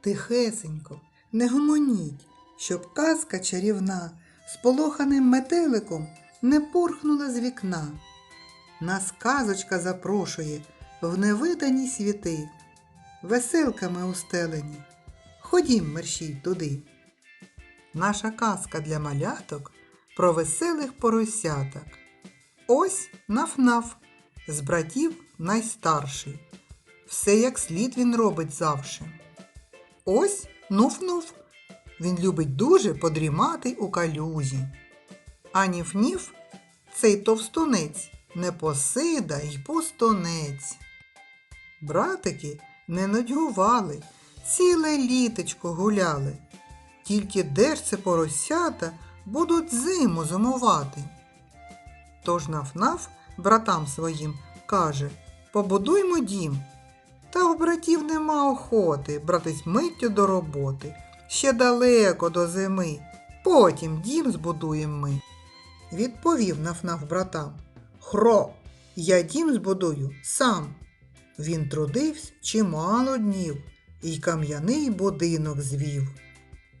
тихесенько, не гомоніть, щоб казка чарівна з полоханим метеликом не пурхнула з вікна. Нас казочка запрошує в невидані світи, веселками устелені. Ходім, мерщій туди. Наша казка для маляток про веселих поросяток. Ось наф-наф, з братів найстарший. Все як слід він робить завше. Ось нуф-нуф. Він любить дуже подрімати у калюзі. А ніф-ніф цей товстунець не посида й пустонець. Братики не нудьгували, ціле літочко гуляли. Тільки де ж це поросята будуть зиму зимувати. Тож наф-наф братам своїм каже Побудуймо дім. Та в братів нема охоти братись миттю до роботи. Ще далеко до зими. Потім дім збудуємо ми. Відповів наф-наф братам. Хро, я дім збудую сам. Він трудився чимало днів і кам'яний будинок звів.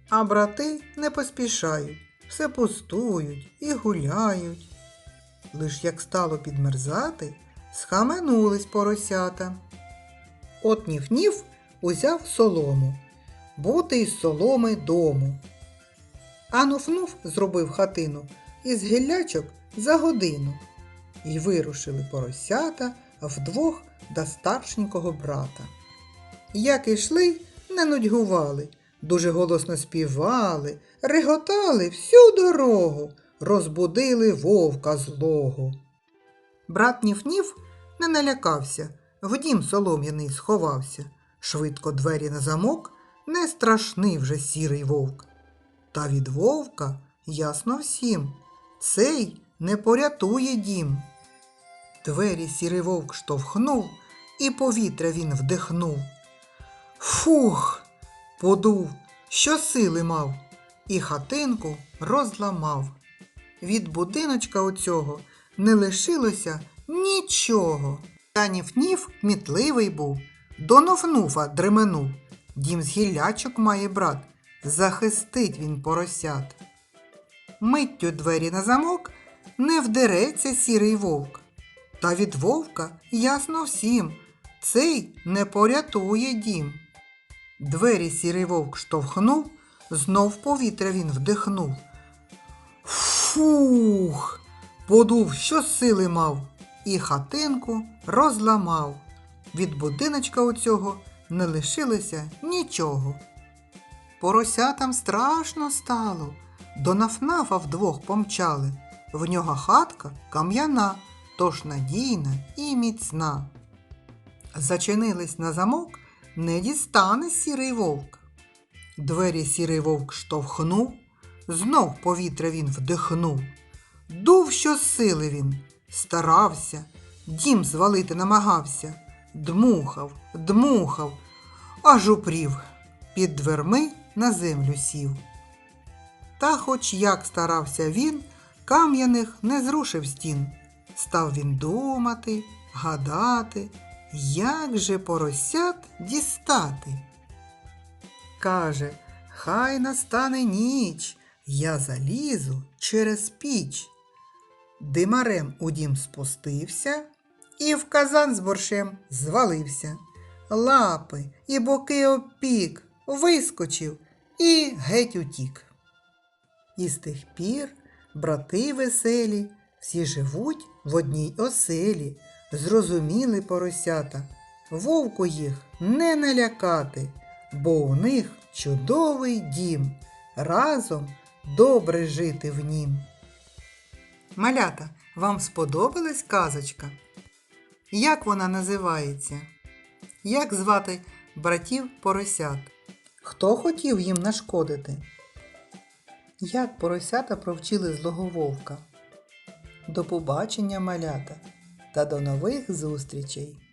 А брати не поспішають, все пустують і гуляють. Лиш як стало підмерзати, схаменулись поросята. От ніф-ніф узяв солому, бути із соломи дому. А нуф-нуф зробив хатину із гіллячок за годину. І вирушили поросята вдвох до старшенького брата. Як ішли, не нудьгували, дуже голосно співали, реготали всю дорогу, розбудили вовка злого. Брат Ніф-Ніф не налякався, в дім солом'яний сховався. Швидко двері на замок, не страшний вже сірий вовк. Та від вовка ясно всім, цей не порятує дім. Двері сірий вовк штовхнув, і повітря він вдихнув. Фух, подув, що сили мав, і хатинку розламав. Від будиночка оцього не лишилося нічого. Та ніф-ніф кмітливий був, до нофнуфа дременув. Дім з гіллячок має брат, захистить він поросят. Миттю двері на замок не вдереться сірий вовк. Та від вовка ясно всім, цей не порятує дім. Двері сірий вовк штовхнув, знов повітря він вдихнув. Фух! Подув, що сили мав, і хатинку розламав. Від будиночка у цього не лишилося нічого. Поросятам страшно стало, до нафнафа вдвох помчали. В нього хатка кам'яна, тож надійна і міцна. Зачинились на замок, не дістане сірий вовк. Двері сірий вовк штовхнув, знов повітря він вдихнув. Дув, що сили він, старався, дім звалити намагався, дмухав, дмухав, аж упрів, під дверми на землю сів. Та хоч як старався він, кам'яних не зрушив стін. Став він думати, гадати, як же поросят дістати. Каже, хай настане ніч, я залізу через піч. Димарем у дім спустився і в казан з борщем звалився. Лапи і боки обпік, вискочив і геть утік. І з тих пір брати веселі, всі живуть в одній оселі, зрозуміли поросята, вовку їх не налякати, бо у них чудовий дім, разом добре жити в нім. Малята, вам сподобалась казочка? Як вона називається? Як звати братів поросят? Хто хотів їм нашкодити? Як поросята провчили злого вовка? До побачення, малята, та до нових зустрічей!